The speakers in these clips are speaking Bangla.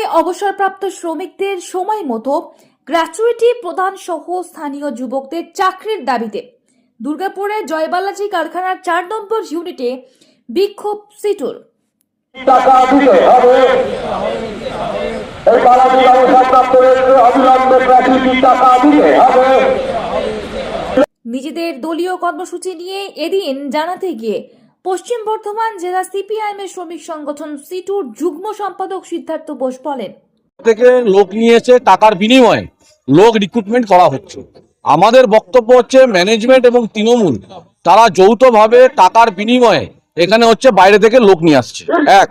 জেলায় অবসরপ্রাপ্ত শ্রমিকদের সময় মতো গ্র্যাচুইটি প্রদান সহ স্থানীয় যুবকদের চাকরির দাবিতে দুর্গাপুরের জয়বালাজি কারখানার চার নম্বর ইউনিটে বিক্ষোভ সিটুর টাকা দিতে হবে। এই বালাজি ব্যবসাপ্রাপ্তদের অবিলম্বে গ্র্যাচুইটি টাকা দিতে হবে। নিজেদের দলীয় কর্মসূচি নিয়ে এদিন জানাতে গিয়ে পশ্চিম বর্ধমান জেলা সিপিআইএম এর শ্রমিক সংগঠন সিটুর যুগ্ম সম্পাদক সিদ্ধার্থ বোস বলেন, থেকে লোক নিয়েছে টাকার বিনিময়ে, লোক রিক্রুটমেন্ট করা হচ্ছে। আমাদের বক্তব্য হচ্ছে ম্যানেজমেন্ট এবং তৃণমূল, তারা যৌথভাবে টাকার বিনিময়ে এখানে হচ্ছে বাইরে থেকে লোক নিয়ে আসছে। এক,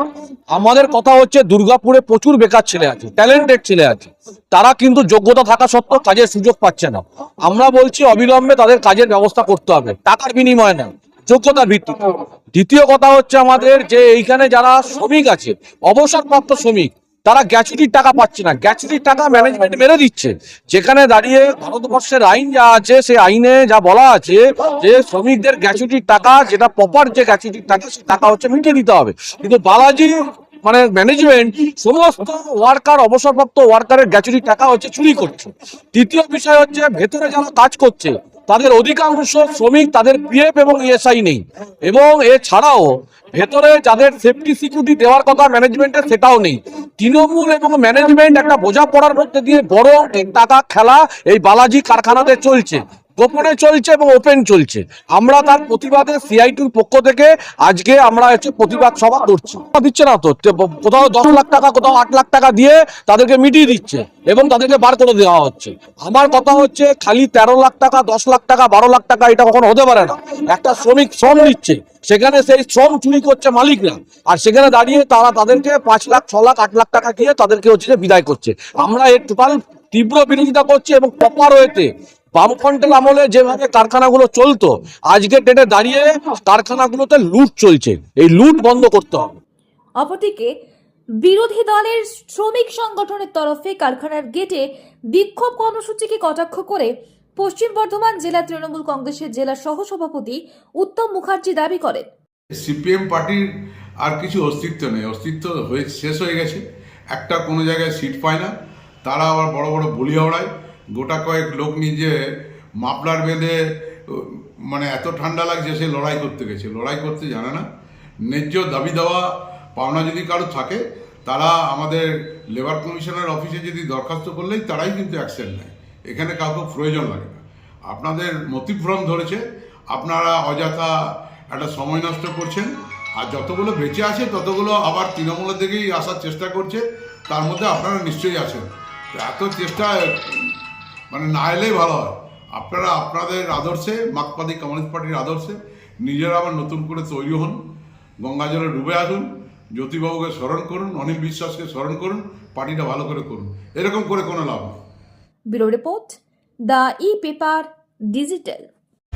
আমাদের কথা হচ্ছে দুর্গাপুরে প্রচুর বেকার ছেলে আছে ট্যালেন্টেড ছেলে আছে। তারা কিন্তু যোগ্যতা থাকা সত্ত্বেও কাজের সুযোগ পাচ্ছে না। আমরা বলছি অবিলম্বে তাদের কাজের ব্যবস্থা করতে হবে, টাকার বিনিময়ে না। যোগ্যতার ভিত্তিতে। দ্বিতীয় কথা হচ্ছে আমাদের যে এইখানে যারা শ্রমিক আছে, অবসরপ্রাপ্ত শ্রমিক, তারা গ্যাচুটির টাকা পাচ্ছে না। গ্যাচুটির টাকা ম্যানেজমেন্ট মেরে দিচ্ছে। যেখানে দাঁড়িয়ে ভারতবর্ষের আইন যা আছে সেই আইনে যা বলা আছে যে শ্রমিকদের গ্যাচুটির টাকা, যেটা প্রপার যে গ্যাচুটির টাকা সেই টাকা হচ্ছে মিটিয়ে দিতে হবে। কিন্তু বালাজি মানে ম্যানেজমেন্ট সমস্ত ওয়ার্কার অবসরপ্রাপ্ত ওয়ার্কারের গ্যাচুটির টাকা হচ্ছে চুরি করছে। তৃতীয় বিষয় হচ্ছে ভেতরে যারা কাজ করছে তাদের অধিকাংশ শ্রমিক তাদের পিএফ এবং ইএসআই নেই। এবং এছাড়াও ভেতরে যাদের সেফটি সিকিউরিটি দেওয়ার কথা ম্যানেজমেন্টের সেটাও নেই। তৃণমূল এবং ম্যানেজমেন্ট একটা বোঝাপড়ার মধ্যে দিয়ে বড় টাকা খেলা এই বালাজি কারখানাতে চলছে। গোপনে চলছে এবং ওপেন চলছে। আমরা তার প্রতিবাদে সিআইটির পক্ষ থেকে আজকে আমরা হচ্ছে প্রতিবাদ সভা করছি। দিচ্ছে না তো? কোথাও দশ লাখ টাকা, কোথাও আট লাখ টাকা দিয়ে তাদেরকে মিটিয়ে দিচ্ছে এবং তাদেরকে বার করে দেওয়া হচ্ছে। আমার কথা হচ্ছে খালি তেরো লাখ টাকা, দশ লাখ টাকা, বারো লাখ টাকা এটা কখনো হতে পারে না। একটা শ্রমিক শ্রম দিচ্ছে, সেখানে সেই শ্রম চুরি করছে মালিকরা। আর সেখানে দাঁড়িয়ে তারা তাদেরকে পাঁচ লাখ, ছ লাখ, আট লাখ টাকা দিয়ে তাদেরকে হচ্ছে বিদায় করছে। আমরা এর টোটাল তীব্র বিরোধিতা করছি এবং প্রপার ওয়েতে বামফ্রন্টের আমলে যেভাবে কারখানাগুলো চলতো আজকের ডেটে দাঁড়িয়ে কারখানাগুলোতে লুট চলছে। এই লুট বন্ধ করতে হবে। অপরদিকে বিরোধী দলের শ্রমিক সংগঠনের তরফে কারখানার গেটে বিক্ষোভ কর্মসূচিকে কটাক্ষ করে পশ্চিম বর্ধমান জেলা তৃণমূল কংগ্রেসের জেলা সহসভাপতি উত্তম মুখার্জি দাবি করেন। সিপিএম পার্টির আর কিছু অস্তিত্ব নেই। অস্তিত্ব হয়ে শেষ হয়ে গেছে। একটা কোনো জায়গায় সিট পায় না। তারা আবার বড় বড় বলি হওড়ায় গোটা কয়েক লোক নিজে মাপলার বেঁধে মানে এত ঠান্ডা লাগছে সে লড়াই করতে গেছে। লড়াই করতে জানে না। ন্যায্য দাবি দেওয়া পাওনা যদি কারও থাকে, তারা আমাদের লেবার কমিশনের অফিসে যদি দরখাস্ত করলেই তারাই কিন্তু অ্যাকশন নেয়। এখানে কাউকে প্রয়োজন লাগে না। আপনাদের মতিভ্রম ধরেছে, আপনারা অযথা একটা সময় নষ্ট করছেন, আর যতগুলো বেঁচে আছে, ততগুলো আবার তৃণমূলের দিকেই আসার চেষ্টা করছে, তার মধ্যে আপনারা নিশ্চয়ই আছেন। এত চেষ্টা মানে না এলেই ভালো হয়। আপনারা আপনাদের আদর্শে মাকপাদি কমিউনিস্ট পার্টির আদর্শে নিজেরা আবার নতুন করে তৈরি হন, গঙ্গা জলে ডুবে আসুন, জ্যোতিবাবুকে স্মরণ করুন, অনিল বিশ্বাসকে স্মরণ করুন, পার্টিটা ভালো করে করুন। এরকম করে কোনো লাভ নেই। Bureau report, the e paper digital.